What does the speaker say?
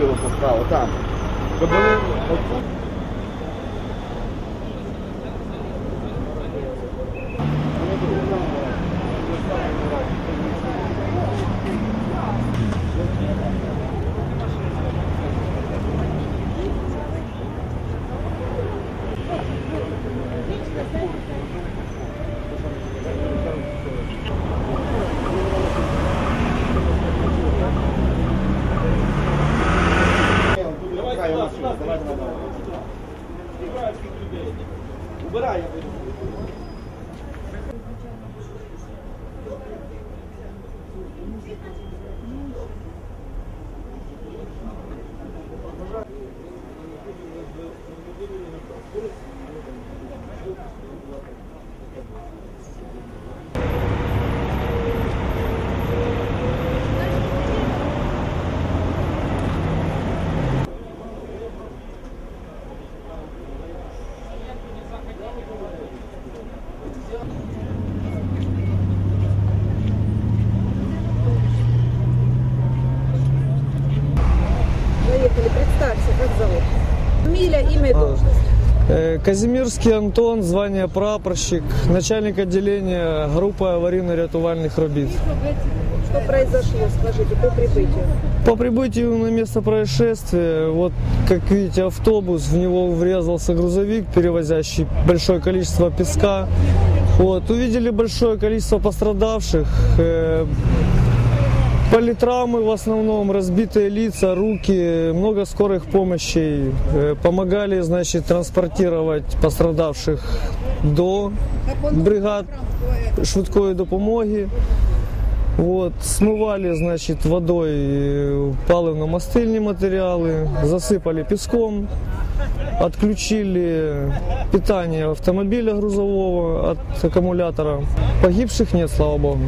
його поставив, там. Щоб вони отут. Убирай машину, давай, давай, давай. Убирай, я пойду. Поехали, представься, как зовут? Фамилия, имя и А. должность. Э, Казимирский Антон, звание прапорщик, начальник отделения группы аварийно-рятувальных робіт. Что произошло, скажите, по прибытию? По прибытию на место происшествия, вот как видите автобус, в него врезался грузовик, перевозящий большое количество песка. Вот, увидели большое количество пострадавших, э, Политравмы в основном, разбитые лица, руки, много скорых помощей. Э, Помогали, значит, транспортировать пострадавших до бригад швидкої допомоги. Вот, смывали, значит, водой э, паливно-мастильні материалы, засыпали песком, отключили питание автомобиля грузового от аккумулятора. Погибших нет, слава богу.